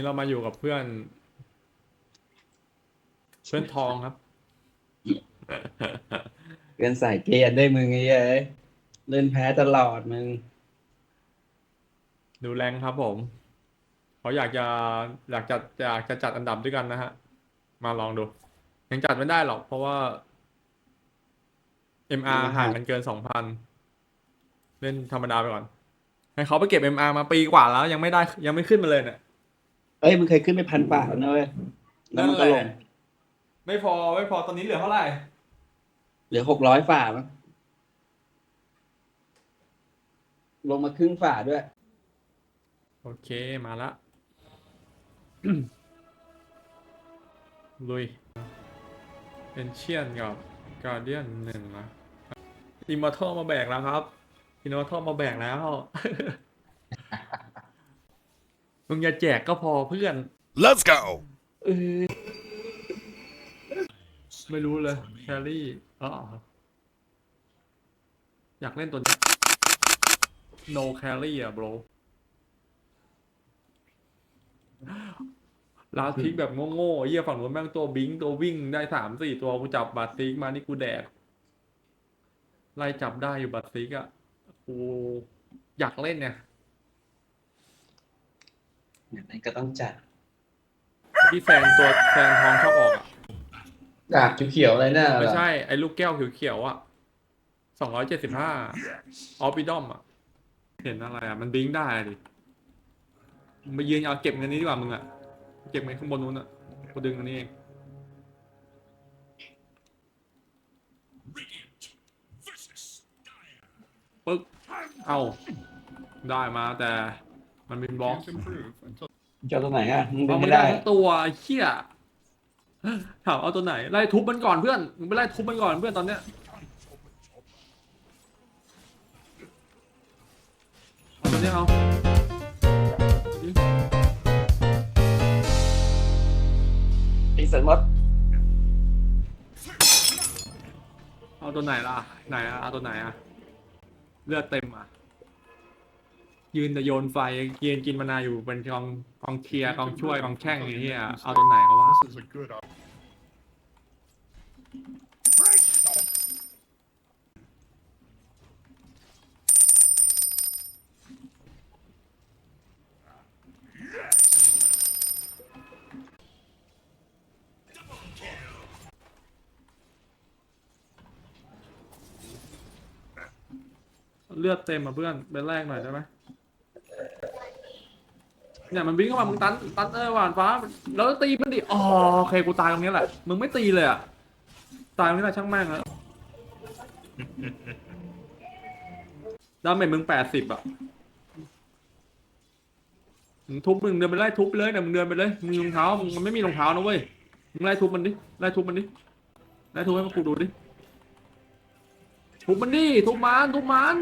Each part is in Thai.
นี่เรามาอยู่กับเพื่อน เพื่อนทองครับเกินสายเกลียดได้มึงไอ้เอ้ยเล่นแพ้ตลอดมึง ดูแรงครับผมเขาอยากจะอยากจะอยากจะจัดอันดับด้วยกันนะฮะ มาลองดู ยังจัดไม่ได้หรอก เพราะว่า MR ห่างกันเกินสองพันเล่นธรรมดาไปก่อน ให้เขาไปเก็บ MR มาปีกว่าแล้ว ยังไม่ได้ยังไม่ขึ้นมาเลยเนี่ย เอ้ยมึงเคยขึ้นไปพันป่าแล้วนะเว้ยแล้วมันก็ลง ไม่พอไม่พอตอนนี้เหลือเท่าไหร่ เหลือหกร้อยฝ่ามั้งลงมาครึ่งฝ่าด้วย โอเคมาละลุยเอนเชียนกับการเดียนหนึ่งนะอิมมอร์ทัลมาแบกแล้วครับอิมมอร์ทัลมาแบกแล้ว มึงอย่าแจกก็พอเพื่อน Let's go. ไม่รู้เลยแครี่อ๋ออยากเล่นตัวนี้ no carry อะ bro ลาทิกแบบโง่ๆเยี่ยฝั่งนู้นแม่งตัวบิงตัววิ่งได้สามสี่ตัวกูจับบาติกมานี่กูแดก ไล่จับได้อยู่บาติกอะกูอยากเล่นเนี่ย อย่างนั้นก็ต้องจัดที่แฟนตัวแฟนทองชอบออกอะดาบเขียวๆอะไรน่ะไม่ใช่ไอ้ลูกแก้วเขียวๆอะสองร้อยเจ็ดสิบห้าออฟฟิดอมอะ เห็นอะไรอะ มันบิงได้ดิมึงมายืนเอาเก็บเงินนี้ดีกว่ามึงอะ เก็บเงินข้างบนนู้นอะกูดึงอันนี้เองปึ๊ก เอา ได้มาแต่ มันเป็นบล็อกจะเอาตัวไหนอะมึงดึเอางไม่ไม่ได้ได้ทั้งตัวไอ้เหี้ยถามเอาตัวไหนไล่ทุบมันก่อนเพื่อนมึงไปไล่ทุบมันก่อนเพื่อนตอนเนี้ยเอาตัวเนี้ยเอาอีสันมดเอาตัวไหนล่ะไหนอะเอาตัวไหนอะเลือดเต็มอะ ยืนแต่โยนไฟยืนกินมานาวอยู่เป็นกองกองเชียร์กองช่วยกองแช่งไอ้เหี้ยเอาตัวไหนเขาวะ This is a good op- เลือดเต็มอะเพื่อนไปแรกหน่อยได้ไหม เนี่ยมันวิ่งเข้ามามึงตันตันเออหวานฟ้า แล้วตีมันดิอ๋อโอเคกูตายตรงนี้แหละมึงไม่ตีเลยอะตายตรงนี้แหละช่างแม่งแล้วดาเมจมึงแปดสิบอะมึงทุบมึงเดินไปไล่ทุบไปเลยเนี่ยมึงเดินไปเลยมึงรองเท้ามึงมันไม่มีรองเท้านะเว้ยมึงไล่ทุบมันดิไล่ทุบมันดิไล่ทุบให้มันกูดูดิทุบมันดิทุบมันทุบมัน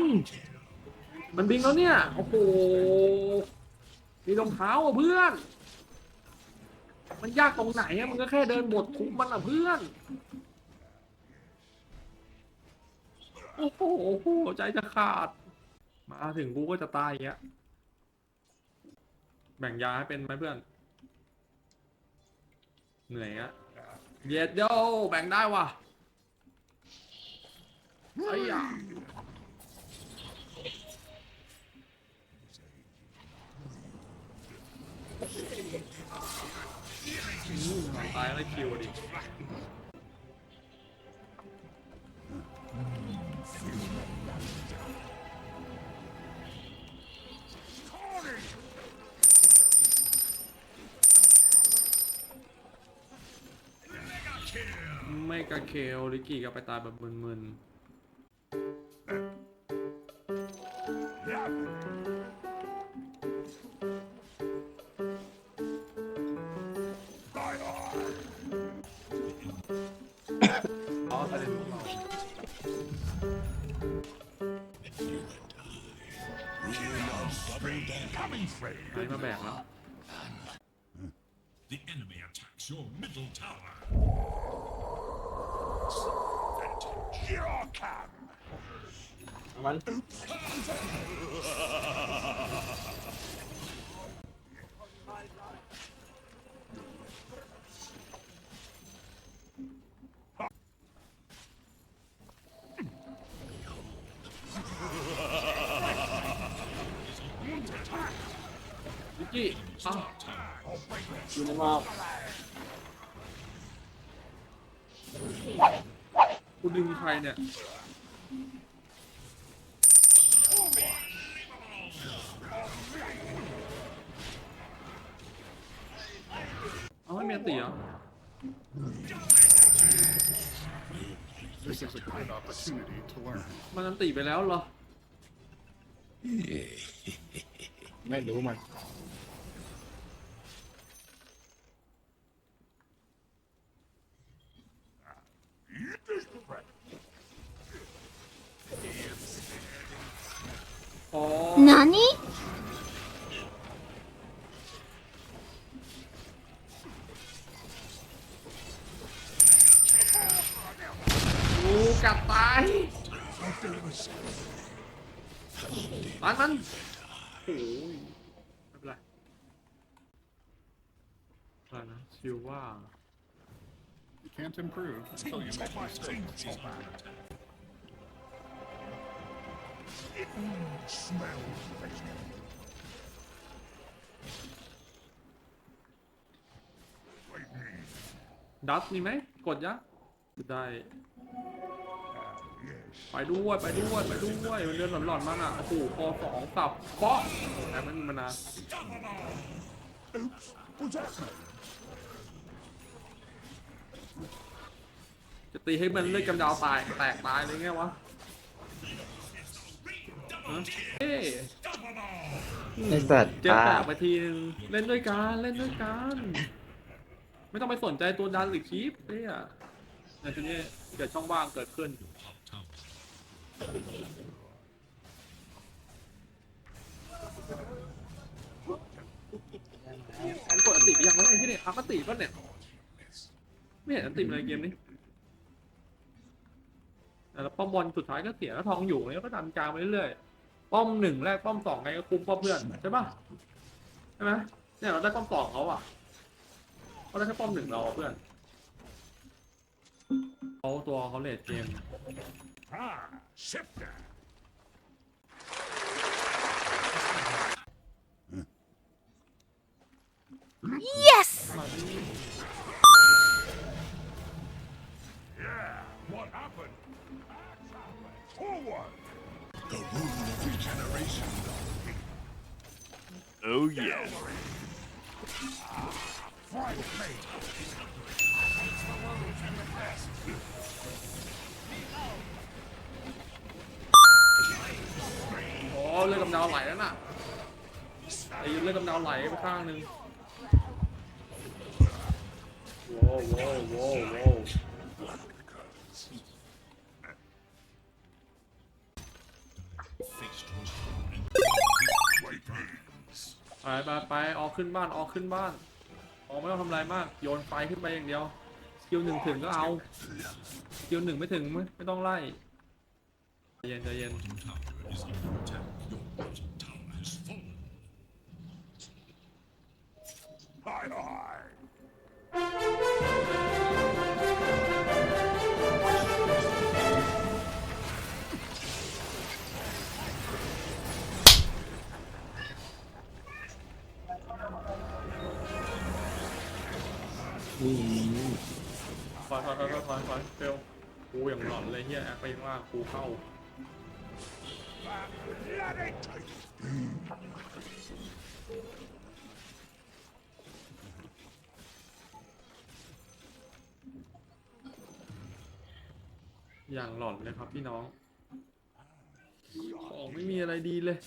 มันบิงแล้วเนี่ยโอ้โห มีรองเท้าอะเพื่อน มันยากตรงไหนอะมันก็แค่เดินบดทุบมันอะเพื่อน โอ้โหโอ้โหใจจะขาด มาถึงกูก็จะตายอย่างเงี้ย แบ่งยาให้เป็นไหมเพื่อน เหนื่อยอะเย็ดโยแบ่งได้ว่ะไอ้ยะ อืม ตายแล้วคิวดิไม่กระเคลลิกกี้ก็ไปตายแบบมึนๆ The enemy attacks your middle tower. Your cam. Ah. อยู่ในหมอกกูดึงใครเนี่ย เอาไม่มีอันตีเหรอมันอันตีไปแล้วเหรอ ไม่รู้มัน 何กูกัดตายตายมันโอ้ยไม่เป็นไรอะไรนะชิวว่า You can't improve until you make mistakes. ดัสมีไหมกดยะได้ไปด้วยไปด้วยไปด้วยมันเดินหลอนๆมันอะโอ้โหคอสองสับเปาะแต่มันมันนะจะตีให้มันเลือดกำเดาวตายแตกตายเลยไงวะ เอ๊ะไอสัตว์เจ็บตาแตกไปทีนึงเล่นด้วยกันเล่นด้วยกันไม่ต้องไปสนใจตัวดันหรือคลิปเนี่ยในทีนี้เกิดช่องว่างเกิดขึ้นมันกดอันติไปยังวะไอ้ที่เนี่ยพักอันติป่ะเนี่ย ไม่เห็นอันติเลยเกมนี้แล้วป้อมบอลสุดท้ายก็เสียแล้วทองอยู่เนี่ยก็ดันกลางไปเรื่อยๆ ป้อมหนึ่งแรกป้อมสองไงก็คุ้มป้อมเพื่อนใช่ปะใช่ไหมเนี่ยเราได้ป้อมสองเขาอะเขาได้แค่ป้อมหนึ่งเราอะเพื่อนเขาตัวเขาเลดเกม Ah, Scepter. Yes! Oh, yes. Fight me. โอ้เลือดกำเดาวไหลแล้วน่ะไอ้เลือดกำเดาวไหลไปข้างหนึ่งโว้วโว้วโว้วโว้ว ไปไปไปออกขึ้นบ้านออกขึ้นบ้าน ออกไม่ต้องทำอะไรมาก โยนไฟขึ้นไปอย่างเดียวสกิลหนึ่งถึงก็เอาสกิลหนึ่งไม่ถึงไม่ไม่ต้องไล่ใจเย็นใจเย็น อยถอยถอยถอยถอยถอยเฟลกูอย่างหลอนเลยเฮียแอคไปข้างล่ากูเข้าอย่างหลอนเลยครับพี่น้อง ของไม่มีอะไรดีเลย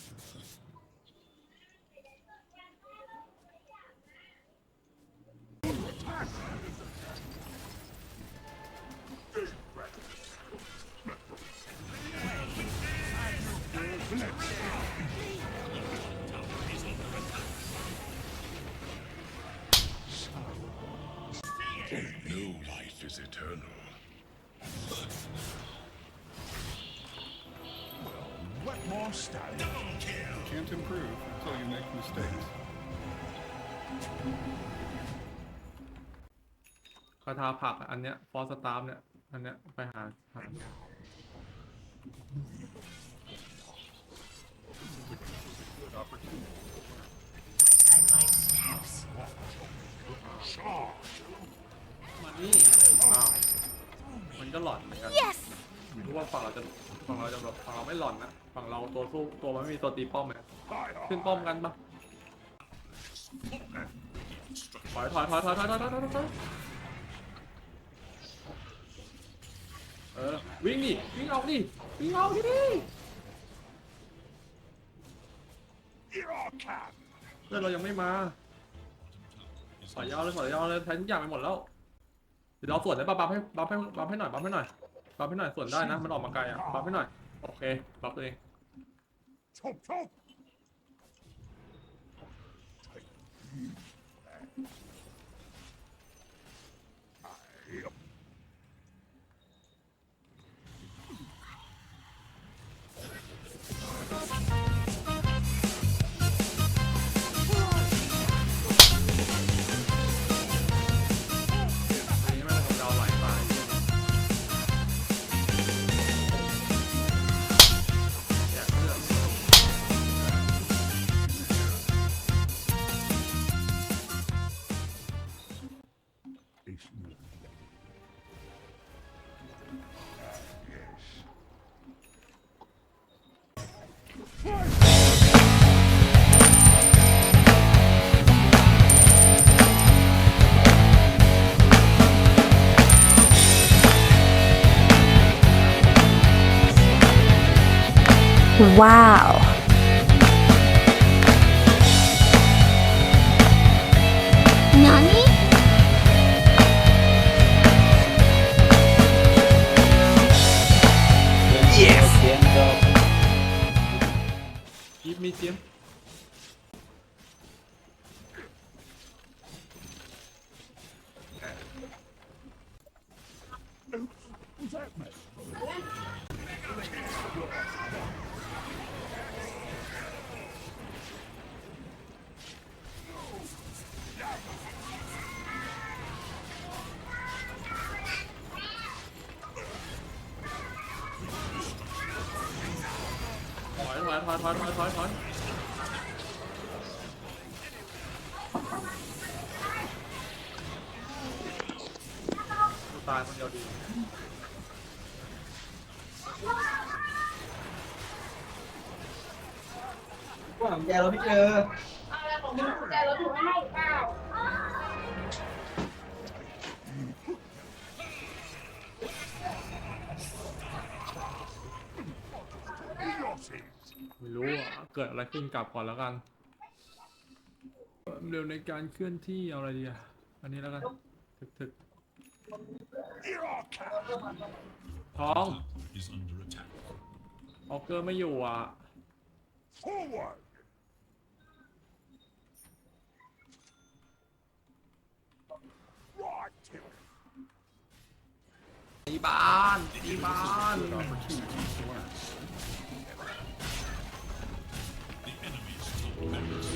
No life is eternal. What more style? You can't improve until you make mistakes. คาถาผักอะอันเนี้ยฟอสตาร์เนี่ยอันเนี้ยไปหาหา Good opportunity. มานี่อ้าวมันก็หลอนเหมือนกัน Yes. รู้ว่าฝั่งเราจะฝั่งเราจะแบบฝั่งเราไม่หลอนนะฝั่งเราตัวสู้ตัวมันไม่มีตัวตีป้อมเลยขึ้นป้อมกันปะถอยถอยถอยถอยถอยถอยถอยถอยถอย เออ วิ่งดิ วิ่งเอาดิ วิ่งเอาดิเพื่อนเรายังไม่มาถอยยาวเลยถอยยาวเลยใช้ทุกอย่างไปหมดแล้ว เดี๋ยวเราสวนได้ปะบัฟให้บัฟให้บัฟให้หน่อยบัฟให้หน่อยบัฟให้หน่อยส่วนได้นะ มันออกมาไกลอะบัฟให้หน่อย โอเคบัฟตัวเอง Wow. Nani? Yes. Give me tiempo. อยถอยถอยถอยถอยถอยถอยกูตายคนเดียวดีว่าของแกเราไม่เจอ ไม่รู้อะเกิดอะไรขึ้นกลับก่อนแล้วกันความเร็วในการเคลื่อนที่เอาอะไรดีอะอันนี้แล้วกันถึกถึกท้อง is under attack. ออกเกอร์ไม่อยู่อะ Forward. ตีบ้านตีบ้าน The members.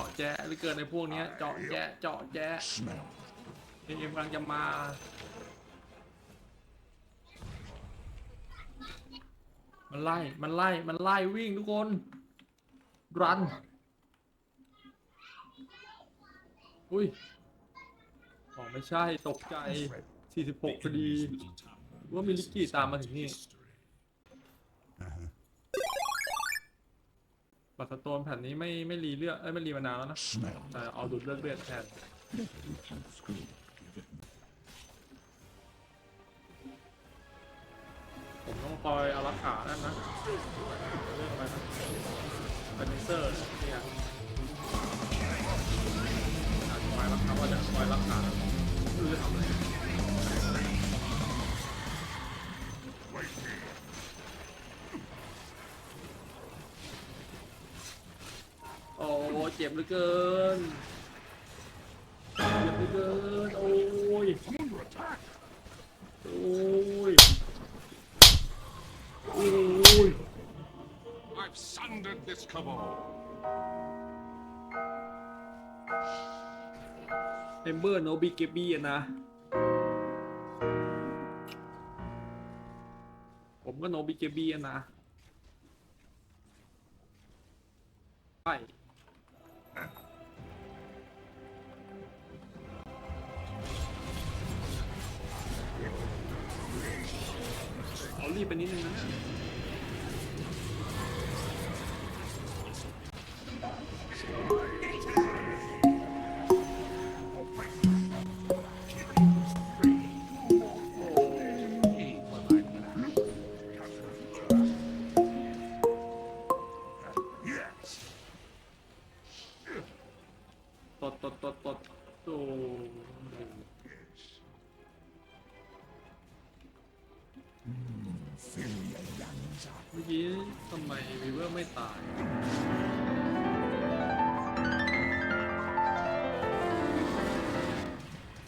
าะแจ๊ะเหรือเกินในพวกเนี้ยเจาะแจ๊ะเจาะแจ๊ะ Smell. เอ็มกำลังจะมามันไล่ มันไล่ มันไล่วิ่งทุกคน รัน อุ้ยอ๋อไม่ใช่ตกใจ 46พอดี little tower ว่ามิลิกิตามมาถึงนี่ บัตรสโตนแผ่นนี้ไม่ไม่รีเลือดเอ้ยไม่รีมานานแล้วนะ Smell. แต่เอาดูดเลือดเลือดแทน Screw. Give it ผมต้องคอยเอารักขานั่นนะเรื่องอะไรนะเป็นเซอร์เนี่ยอาจจะคอยรักขาว่าจะคอยรักขาไม่รู้จะทำอะไร บเหลือเกินเจ็บเหลือเกิน โอ้ย โอ้ย โอ้ย I've sundered this cabal. เอมเบอร์โนบีเกบี้นะ ผมก็โนบีเกบี้นะ ไป รีบไปนิดนึงนะ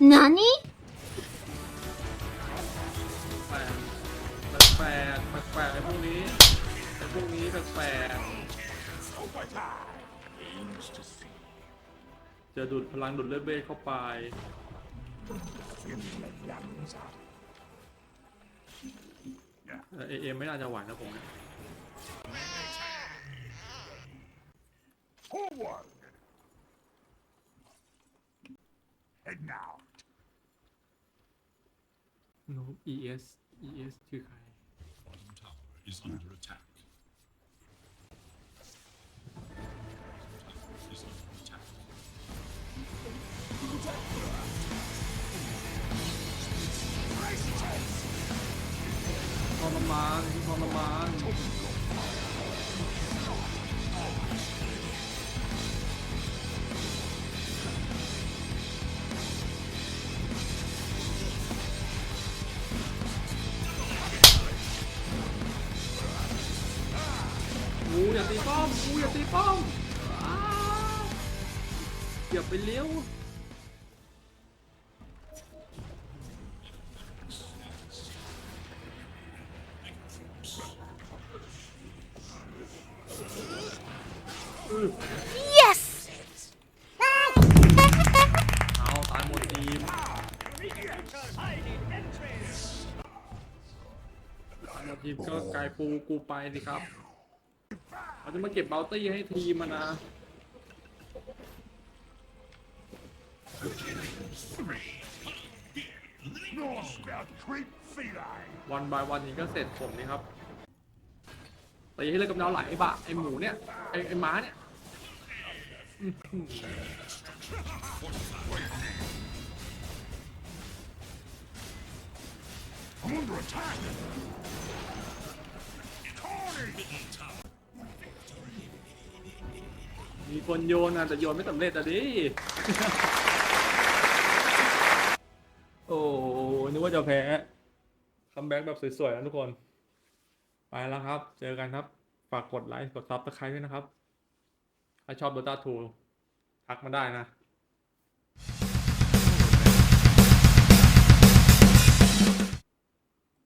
何แปลกแปลกแปลกแปลกไอ้พวกนี้ไอ้พวกนี้แปลกจะดูดพลังดูดเลือดเบสเข้าไปเอเอไม่น่าจะไหวนะผมเนี่ย Forward! And now. โน้ ES ES คือใคร Bottom tower is under attack. Tower is under attack. ทรมานทรมาน ไปเลี้ยว Yes เอาตายหมดทีมตายหมดทีมก็กลายปูกูไปสิครับเขาจะมาเก็บเบลตี้ให้ทีมมานะ วันบายวันนี้ก็เสร็จผมนี่ครับตีให้เลือดกำเดาไหลไอ้บะไอ้หมูเนี่ยไอ้ไอ้ม้าเนี่ยอื้อหือ I'm under attack. Carnage! มีคนโยนนะแต่โยนไม่สำเร็จอะดิ ว่าจะแพ้คัมแบ็กแบบสวยๆนะทุกคน ไปแล้วครับ เจอกันครับ ฝากกดไลค์ กดซับสไครต์ด้วยนะครับ ถ้าชอบ Dota 2ทักมาได้นะ